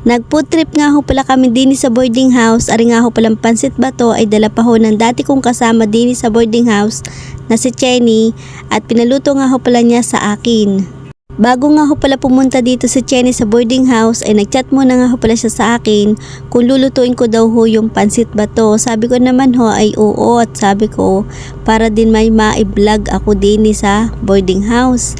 Nag-food trip nga ho pala kami din sa boarding house. Ari nga ho palang pansit bato ay dala pa ho ng dati kong kasama din sa boarding house na si Chenny at pinaluto nga ho pala niya sa akin. Bago nga ho pala pumunta dito si Chenny sa boarding house ay nagchat muna nga ho pala siya sa akin kung lulutuin ko daw ho yung pansit bato. Sabi ko naman ho ay oo at sabi ko para din may ma-vlog ako din sa boarding house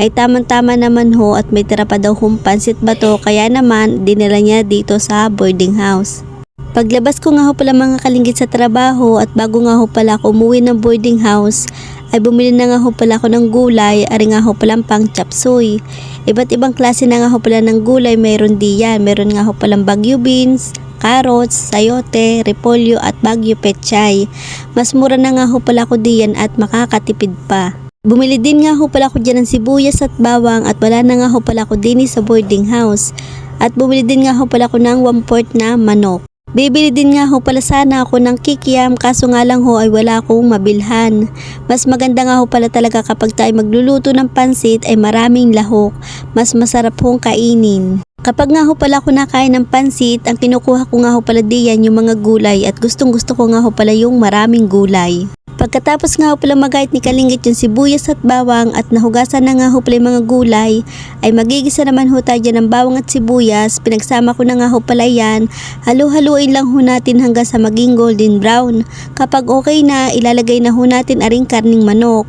ay tamang-tama naman ho at may tira pa daw hong pansit bato kaya naman dinala niya dito sa boarding house. Paglabas ko nga ho pala mga kalinggit sa trabaho at bago nga ho pala ako umuwi ng boarding house ay bumili na nga ho pala ako ng gulay ari nga ho palang pang chapsuy. Iba't ibang klase na nga ho pala ng gulay mayroon diyan. Meron nga ho palang bagyo beans, carrots, sayote, repolyo at bagyo pechay. Mas mura na nga ho pala ako diyan at makakatipid pa. Bumili din nga ho pala ako dyan ng sibuyas at bawang at wala na nga ho pala ako din sa boarding house. At bumili din nga ho pala ako ng 1 port na manok. Bibili din nga ho pala sana ako ng kikiam kaso nga lang ho ay wala akong mabilhan. Mas maganda nga ho pala talaga kapag tayo magluluto ng pansit ay maraming lahok. Mas masarap hong kainin. Kapag nga ho pala ako nakain ng pansit, ang kinukuha ko nga ho pala diyan yung mga gulay at gustong gusto ko nga ho pala yung maraming gulay. Pagkatapos nga ho pala magahit ni Kalingit yung sibuyas at bawang at nahugasan na nga ho pala yung mga gulay, ay magigisa naman ho tayo dyan ng bawang at sibuyas. Pinagsama ko na nga ho pala yan. Halu-haluin lang ho natin hanggang sa maging golden brown. Kapag okay na, ilalagay na ho natin aring karning manok.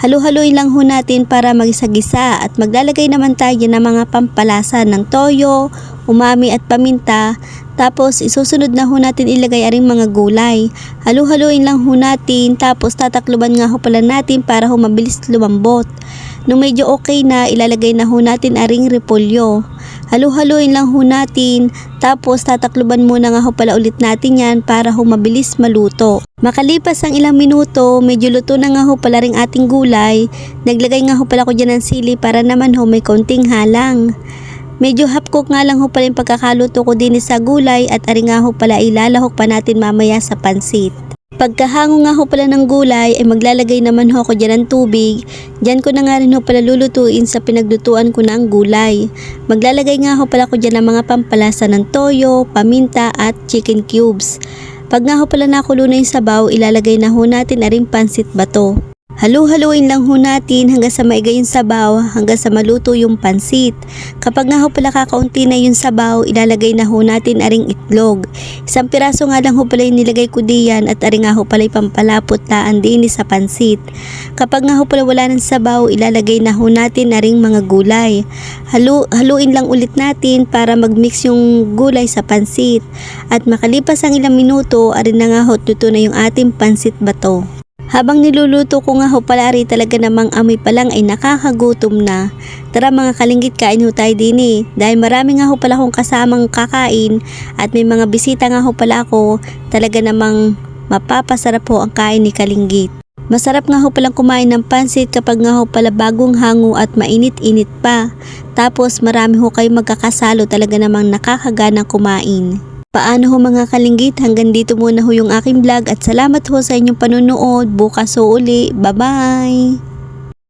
Halu-haluin lang ho natin para magisa-gisa at maglalagay naman tayo ng mga pampalasa ng toyo, umami at paminta. Tapos isusunod na ho natin ilagay aring mga gulay. Halu-haluin lang ho natin tapos tatakluban nga ho pala natin para ho mabilis lumambot. Nung medyo okay na, ilalagay na ho natin aring repolyo. Halu-haluin lang ho natin tapos tatakluban muna nga ho pala ulit natin yan para ho mabilis maluto. Makalipas ang ilang minuto, medyo luto na nga ho pala ring ating gulay. Naglagay nga ho pala ko dyan ng sili para naman ho may konting halang. Medyo hapkok nga lang ho pala yung pagkakaluto ko din sa gulay at ari nga ho pala ilalahok pa natin mamaya sa pansit. Pagkahango nga ho pala ng gulay ay maglalagay naman ho ako dyan ng tubig. Diyan ko na nga rin ho pala lulutuin sa pinaglutuan ko ng gulay. Maglalagay nga ho pala ko dyan ng mga pampalasa ng toyo, paminta at chicken cubes. Pag nga ho pala nakulo na yung sabaw, ilalagay na ho natin na rin pansit bato. Halu-haluin lang ho natin hanggang sa maigay yung sabaw, hanggang sa maluto yung pansit. Kapag nga ho pala kakaunti na yung sabaw, ilalagay na ho natin aring itlog. Isang piraso nga lang ho pala yung nilagay ko diyan at aring nga ho pala yung pampalapot taan din sa pansit. Kapag nga ho pala wala ng sabaw, ilalagay na ho natin aring mga gulay. Halu haluin lang ulit natin para magmix yung gulay sa pansit. At makalipas ang ilang minuto, arin na nga ho luto na yung ating pansit bato. Habang niluluto ko nga ho pala rin talaga namang amoy pa lang ay nakakagutom na. Tara mga kalinggit kain ho tayo din eh. Dahil marami nga ho pala akong kasamang kakain at may mga bisita nga ho pala ako talaga namang mapapasarap ho ang kain ni kalinggit. Masarap nga ho palang kumain ng pansit kapag nga ho pala bagong hango at mainit-init pa. Tapos marami ho kayo magkakasalo talaga namang nakakaganang kumain. Paano ho mga kalinggit? Hanggang dito muna ho yung aking vlog at salamat ho sa inyong panunood. Bukas ho uli. Bye-bye!